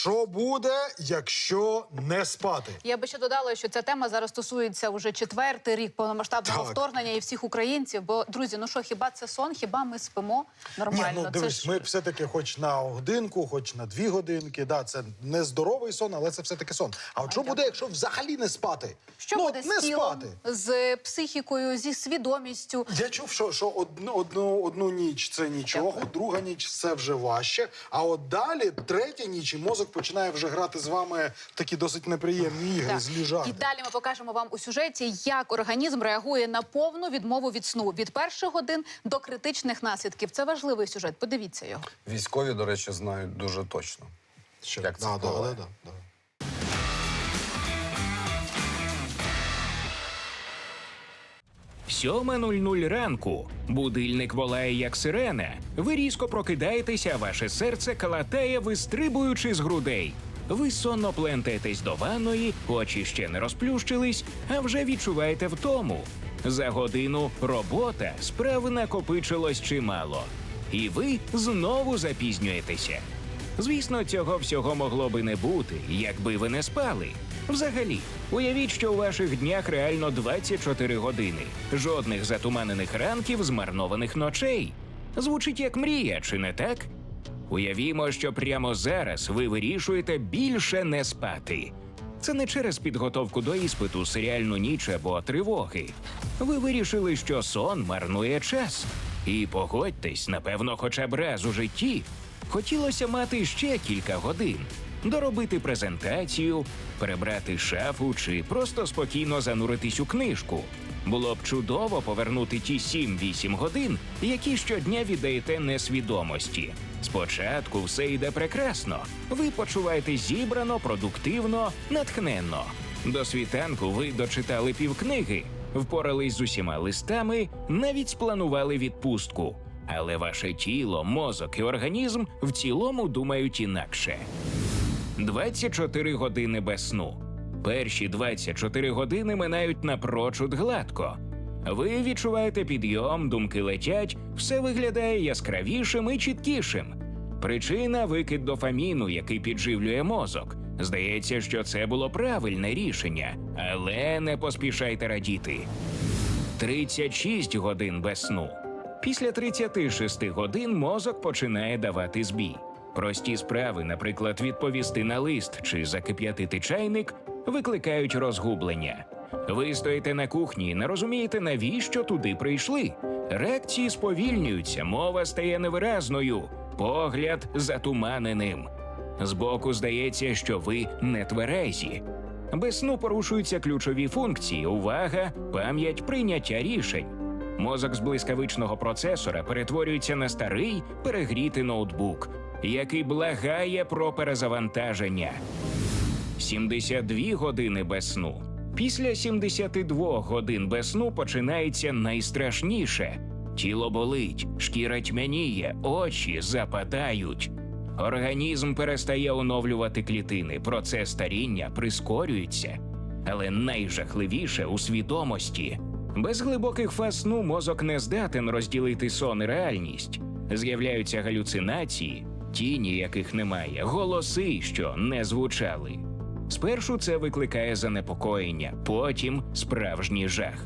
що буде, якщо не спати? Я би ще додала, що ця тема зараз стосується уже четвертий рік повномасштабного Так. вторгнення і всіх українців. Бо друзі, ну що, хіба це сон? Хіба ми спимо нормально? Ні, ну дивись, це ж... ми все-таки хоч на годинку, хоч на дві годинки. Да, це не здоровий сон, але це все-таки сон. А от що буде, якщо взагалі не спати? Що ну, буде не з тілом, спати. з психікою, зі свідомістю? Я чув, що, що одну, одну, одну ніч це нічого, Дякую. друга ніч це вже важче. А от далі, третя ніч, і мозок мозок починає вже грати з вами в такі досить неприємні ігри, з ліжанки. І далі ми покажемо вам у сюжеті, як організм реагує на повну відмову від сну від перших годин до критичних наслідків. Це важливий сюжет. Подивіться його. Військові, до речі, знають дуже точно. Що? Як це Да, да, да, да, да. 7.00 ранку. Будильник волає, як сирена. Ви різко прокидаєтеся, ваше серце калатає, вистрибуючи з грудей. Ви сонно плентаєтесь до ванної, очі ще не розплющились, а вже відчуваєте втому. За годину робота справ накопичилось чимало. І ви знову запізнюєтеся. Звісно, цього всього могло би не бути, якби ви не спали. Взагалі, уявіть, що у ваших днях реально 24 години, жодних затуманених ранків, змарнованих ночей. Звучить як мрія, чи не так? Уявімо, що прямо зараз ви вирішуєте більше не спати. Це не через підготовку до іспиту, серіальну ніч або тривоги. Ви вирішили, що сон марнує час. І погодьтесь, напевно, хоча б раз у житті хотілося мати ще кілька годин, доробити презентацію, перебрати шафу чи просто спокійно зануритись у книжку. Було б чудово повернути ті 7-8 годин, які щодня віддаєте несвідомості. Спочатку все йде прекрасно. Ви почуваєтесь зібрано, продуктивно, натхненно. До світанку ви дочитали півкниги, впорались з усіма листами, навіть спланували відпустку. Але ваше тіло, мозок і організм в цілому думають інакше. 24 години без сну. Перші 24 години минають напрочуд гладко. Ви відчуваєте підйом, думки летять, все виглядає яскравішим і чіткішим. Причина викид дофаміну, який підживлює мозок. Здається, що це було правильне рішення, але не поспішайте радіти. 36 годин без сну. Після 36 годин мозок починає давати збій. Прості справи, наприклад, відповісти на лист чи закип'ятити чайник, викликають розгублення. Ви стоїте на кухні і не розумієте, навіщо туди прийшли. Реакції сповільнюються, мова стає невиразною, погляд затуманеним. Збоку здається, що ви не тверезі. Без сну порушуються ключові функції: увага, пам'ять, прийняття рішень. Мозок з блискавичного процесора перетворюється на старий перегрітий ноутбук, який благає про перезавантаження. 72 години без сну. Після 72 годин без сну починається найстрашніше. Тіло болить, шкіра тьмяніє, очі западають. Організм перестає оновлювати клітини, процес старіння прискорюється. Але найжахливіше у свідомості. Без глибоких фаз сну мозок не здатен розділити сон і реальність. З'являються галюцинації, тіні яких немає, голоси, що не звучали. Спершу це викликає занепокоєння, потім справжній жах.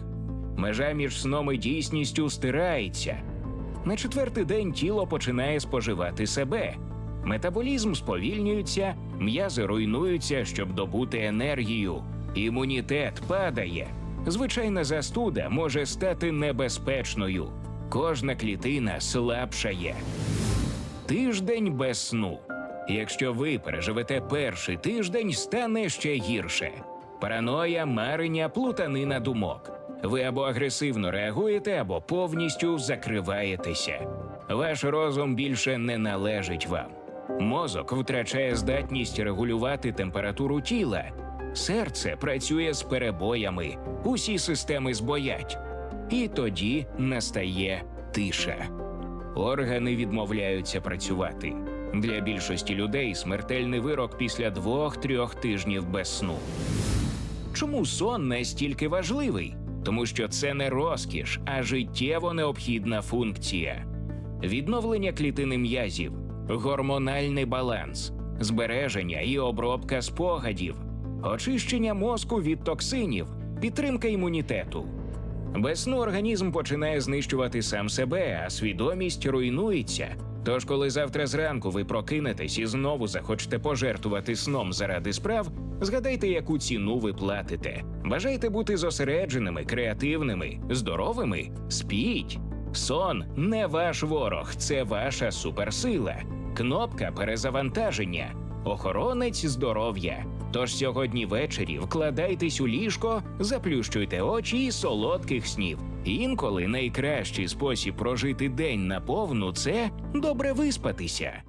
Межа між сном і дійсністю стирається. На четвертий день тіло починає споживати себе. Метаболізм сповільнюється, м'язи руйнуються, щоб добути енергію. Імунітет падає. Звичайна застуда може стати небезпечною. Кожна клітина слабшає. Тиждень без сну. Якщо ви переживете перший тиждень, стане ще гірше. Параноя, марення, плутанина думок. Ви або агресивно реагуєте, або повністю закриваєтеся. Ваш розум більше не належить вам. Мозок втрачає здатність регулювати температуру тіла. Серце працює з перебоями, усі системи збоять. І тоді настає тиша. Органи відмовляються працювати. Для більшості людей смертельний вирок після двох-трьох тижнів без сну. Чому сон настільки важливий? Тому що це не розкіш, а життєво необхідна функція. Відновлення клітини м'язів, гормональний баланс, збереження і обробка спогадів, очищення мозку від токсинів, підтримка імунітету. Без сну організм починає знищувати сам себе, а свідомість руйнується. Тож, коли завтра зранку ви прокинетесь і знову захочете пожертвувати сном заради справ, згадайте, яку ціну ви платите. Бажайте бути зосередженими, креативними, здоровими. Спіть. Сон не ваш ворог, це ваша суперсила. Кнопка перезавантаження, охоронець здоров'я. Тож сьогодні ввечері вкладайтесь у ліжко, заплющуйте очі і солодких снів. Інколи найкращий спосіб прожити день наповну це добре виспатися.